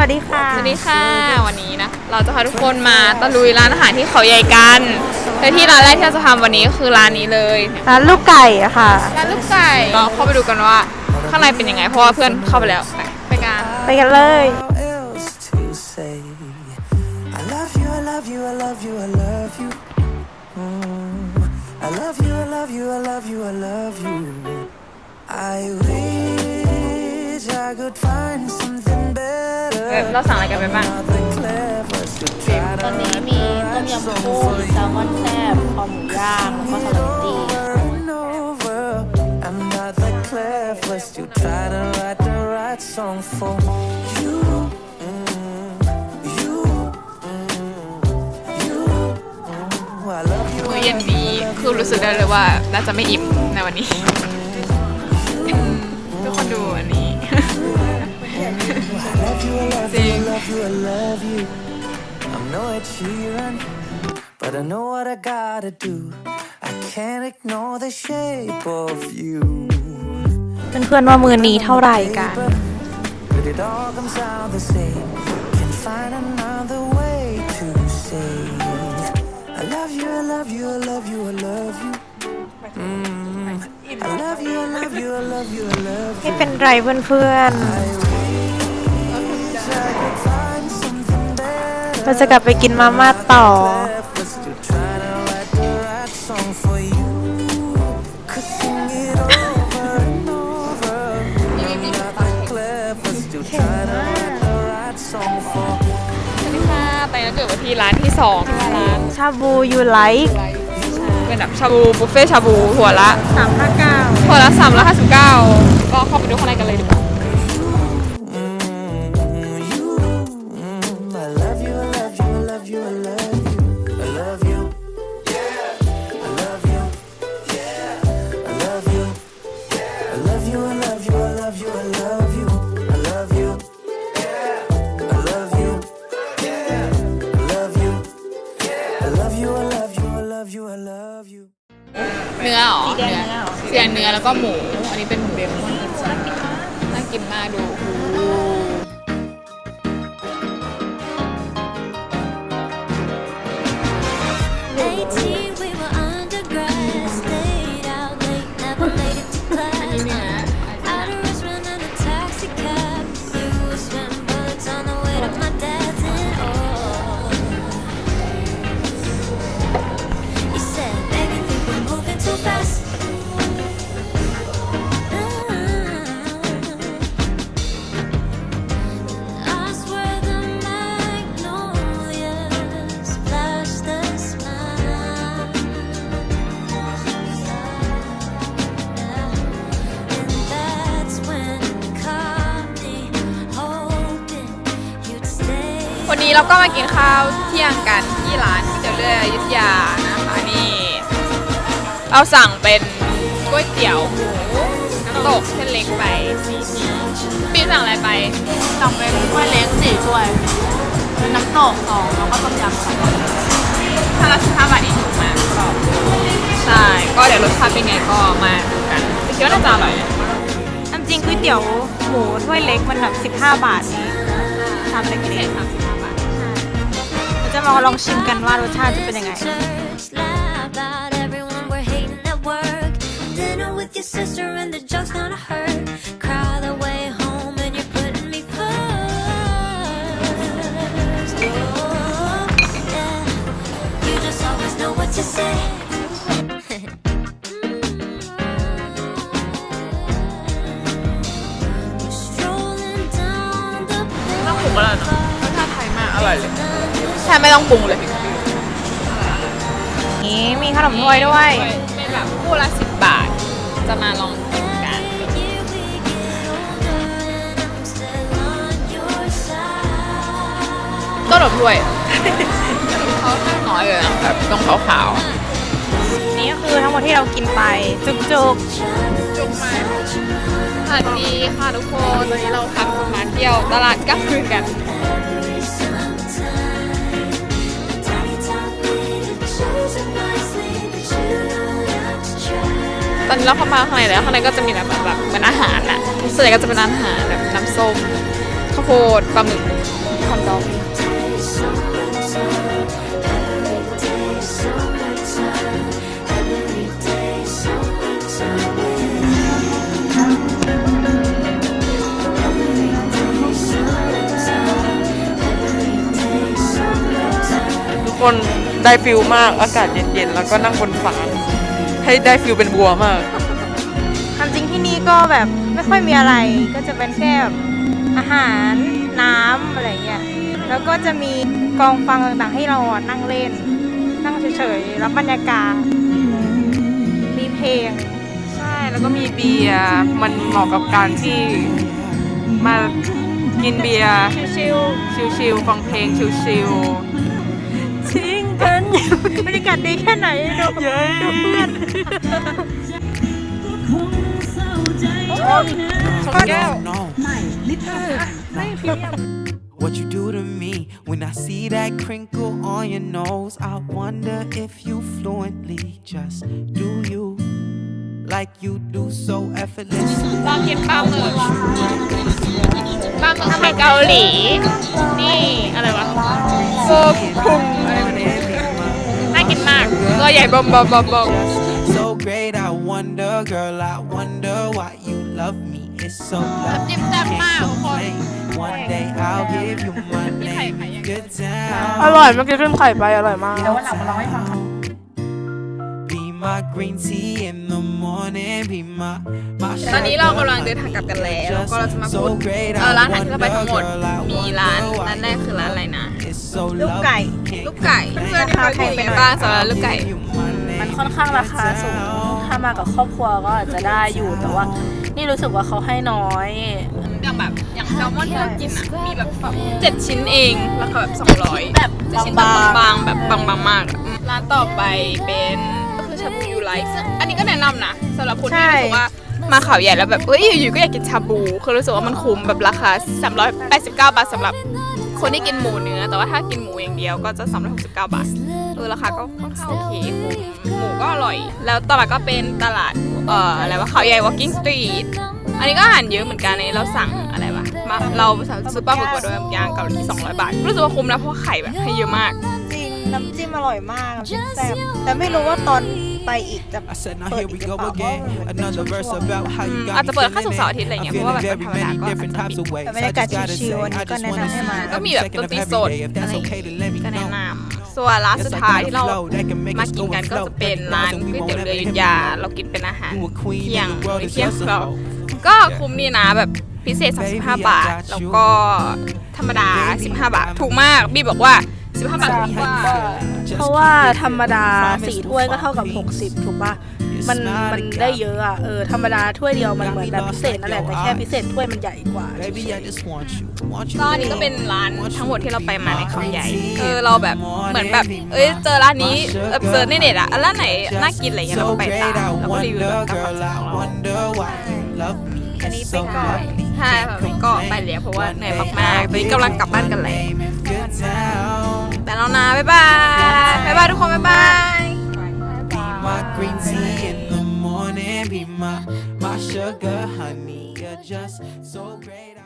วัสดีค่ะ สวัสดีค่ะ วันนี้นะ เราจะพาทุกคนมาตะลุยร้านอาหารที่เขาใหญ่กันโดยที่ร้านแรกที่เราจะทำวันนี้ก็คือร้านนี้เลย ร้านลูกไก่อะค่ะ ร้านลูกไก่เราเข้าไปดูกันว่าข้างในเป็นยังไง เพราะว่าเพื่อนเข้าไปแล้วไปไปกันไปกันเลย else to say. I love you, I love you, I love you, I love you. Mm. I love you, I love you, I love you, I love you. I wish I could find something เออ better. เราสั่งอะไรกันไปบ้าง Not the clever to try ตอน to นี้มีต้มยำกุ้งแซลมอนแซ่บคอหมูย่างแล้วก็สลัดตี้ over and over. I'm not the cleverest to try to write the right song for you. Mm, you, mm, you. Mm, I love you. มื้อเย็นดีคือรู้สึกได้เลยว่าน่าจะไม่อิ่มในวันนี้ ทุกคนดูอันนี้ I love you, I love you, I love you, I love you. I'm no Ed Sheeran, but I know what I gotta do. I can't ignore the shape of you. เพื่อนๆว่ามือนี้เท่าไหร่กัน But it all comes out the same. Can't find another way to say I love you, I love you, I love you, I love you. Mm, I love you, I love you, I love you, I love ไม่ you. เป็นไรเพื่อน I เราจะกลับไปกินมาม่าต่อ Left was to try to write the right song for you. Could sing it over and over. I'm not the cleverest to try to write the right song for สวัสดีค่ะไปแล้วเกิดวันที่ร้านที่สองที่ว่าร้านชาบูยูไลท์เป็นแบบชาบูบุฟเฟ่ชาบูหัวละสามห้าเก้าหัวละ359ก็เข้าไปดูข้างในกันเลยดีกว่า you, I love you, I love you, I love you. เนื้อเหรอสีแดงเนื้อสีแดงเนื้อแล้วก็หมู อันนี้เป็นหมูเบคอนน่ากินมากดูโอ้ นี้เราก็มากินข้าวเที่ยงกันที่ร้านก๋วยเตี๋ยวเรืออยุทธยานะคะนี่ เราสั่งเป็นก๋วยเตี๋ยวหมูน้ำตกเส้นเล็กไปสี่ที่ปีสั่งอะไรไปสั่งเป็นถ้วยเล็กสี่ถ้วยเป็นน้ำตกสองแล้วก็ต้มยำสองถ้าราสิบห้าบาทเองถูกไหมก็ใช่ก็เดี๋ยวรสชาติเป็นไงก็มาดูกันแต่คิดว่าน่าจะอร่อยนะจริงก๋วยเตี๋ยวหมูถ้วยเล็กมันแบบ15 บาทเองชามเล็กสามสิบห้าบาทๆ จะมาลองชิมกันว่ารสชาติจะเป็นยังไง Church, laugh about everyone we're hating at work. Dinner with your sister and the joke's gonna hurt. Cry the way home and you're putting me first. Oh, yeah. You just always know what to say. We're strolling down the ต้องปรุงแล้วเนาะรสชาติไทยมากอร่อยเลย แค่ไม่ต้องปรุงเลยนี่มีขนมถ้วยด้วย เป็นแบบคู่ละสิบบาท จะมาลองกินกัน year we get older and I'm still on your side. ก็หนมถ้วยเขาน้อยเลยนะแบบตรงขาวๆนี่ก็คือทั้งหมดที่เรากินไป จุกจุกมาสวัสดีค่ะทุกคนวันนี้เราพาทุกมาเที่ยวตลาดกลางคืนกัน ตอนนี้เราเข้ามาข้างในแล้วข้างในก็จะมีแบบแบบเหมือนอาหารอะส่วนใหญ่ก็จะเป็นอาหารแบบน้ำส้มข้าวโพดปลาหมึกคอนดองทุกคนได้ฟิลมากอากาศเย็นๆ แล้วก็นั่งบนฟาน ให้ได้ฟิลเป็นบัวมาก ความจริงที่นี่ก็แบบไม่ค่อยมีอะไร ก็จะเป็นแค่แบบอาหารน้ำอะไรเงี้ย แล้วก็จะมีกองฟังต่างๆให้เราอะนั่งเล่น นั่งเฉยๆ รับบรรยากาศ มีเพลง ใช่ แล้วก็มีเบียร์ มันเหมาะกับการที่มากินเบียร์ชิลชิลๆฟังเพลงชิลๆทิ้งกันอยู่ บรรยากาศดีแค่ไหนดูดูเพื่อน ๆของแก้ว No. What you do to me when I see that crinkle on your nose? I wonder if you fluently just do you like you do so effortlessly. ลองกินปลาหมึกปลาหมึกไข่เกาหลี นี่ อะไรวะโฟคุง ตัวใหญ่บอมบอมบอมบอม So great, I wonder, girl, I wonder why you love me. It's so lovely, จิ้ม you แซ่บ can't มากทุกคน complain. One day I'll give you my name, good อ time. ร่อยเมื่อกี้ขึ้นไข่ไปอร่อยมาก Be my green tea in the morning, be my my ตอนนี้เรากำลังเดินทางกลับกันแล้ว แล้วก็เราจะมาพูดเออร้านอาหารที่เราไปทั้งหมด มีร้านร้านแรกคือร้านอะไรนะ It's so ลูกไก่ lovely, ลูกไก่เพื่อนๆที่เขาเป็นไงบ้างสำหรับลูกไก่ มันค่อนข้างราคาสูง ถ้ามากับครอบครัวก็อาจจะได้อยู่ แต่ว่า นี่รู้สึกว่าเขาให้น้อย อย่างแบบอย่างแซลมอนที่เรากินอะมีแบบเจ็ดชิ้นเองราคาแบบสองร้อยแบบเจ็ดชิ้นบางๆบางๆแบบบางๆมากอะร้านต่อไปเป็นก็คือชาบูยูไลท์ซึ่งอันนี้ก็แนะนำนะสำหรับคนที่ใช่รู้สึกว่ามาเขาใหญ่แล้วแบบเอ้ยอยู่ๆก็อยากกินชาบูคือรู้สึกว่ามันคุ้มแบบราคา389บาทสำหรับ คนที่กินหมูเนื้อ แต่ว่าถ้ากินหมูอย่างเดียวก็จะ 369 บาทเออราคาก็ค่อนข้างโอเคคุ้มหมูก็อร่อย แล้วต่อมาก็เป็นตลาด เอ่อ อะไรวะเขาใหญ่ walking street อันนี้ก็อาหารเยอะเหมือนกันอันนี้เราสั่งอะไรวะมาเราสั่งซุปเปอร์หมึกมาด้วยย่างเกาหลี200 บาท รู้สึกว่าคุ้มนะเพราะว่าไข่แบบให้เยอะมาก จริงน้ำจิ้มอร่อยมากน้ำจิ้มแซ่บแต่ไม่รู้ว่าตอน ไปอีกจะ I said, now เปิด here อี we กหรือ go เปล่าเพราะ again. ว่ามันเป็น Another verse ช่วง about how you อาจ got จะ me เปิดแค่ feeling ศุกร์เสาร์อาทิตย์อะไร it. เงี้ย I'm เพราะว่าแบบ feeling วัน very ธรรมดา many ก็ different types of ways. แต่บรร I ยากาศ just gotta ชิล say, ๆอันนี้ I ก็ just แนะ wanna นำให้มา see ก็ you มีแบบ second ด of นตรี every สด day. If that's okay to let me ก็แนะ know. นำส่วนร้านสุดท้ายที่เรา Flow that can make มา us กิน go กัน and ก็ flow. จะเป็นร้านก๋วยเตี๋ยวเรืออยุธยาเรากินเป็นอาหาร You a queen เที่ยง and the world หรือ is เที่ยง yours to เรา hold. ก็คุ้มดีนะแบบพิเศษ 35 บาท แล้วก็ธรรมดา 15 บาท ถูกมาก บีบอกว่า 15บาทถูกกว่าเพราะว่าธรรมดาสี่ถ้วยก็เท่ากับ 60 ถูกปะมันมันได้เยอะอะเออธรรมดาถ้วยเดียวมันเหมือนแบบพิเศษนั่นแหละแต่แค่พิเศษถ้วยมันใหญ่กว่า Baby, I just want you. Want you ก็อันนี้ก็เป็นร้านทั้งหมดที่เราไปมาในเขาใหญ่เออเราแบบเหมือนแบบเอ้ยเจอร้านนี้แบบเซิร์ชในเน็ตอะอันร้านไหนน่ากินอะไรเงี้ยเรา So ก็ไป great, ตาม I แล้วก็รีวิวแบบ wonder, ตามความ girl, ชอบ I ของเรา wonder why you love me. อันนี้ It's ไป so ก่อน lovely. ใช่ค่ะวันนี้ก็ไปแล้วเพราะว่าเหนื่อยมากๆตอนนี้กำลังกลับบ้านกันแล้ว แล้วนะ บ๊ายบาย บ๊ายบายทุกคน บ๊ายบาย Be my green tea in the morning. Be my, my sugar honey. You're just so great.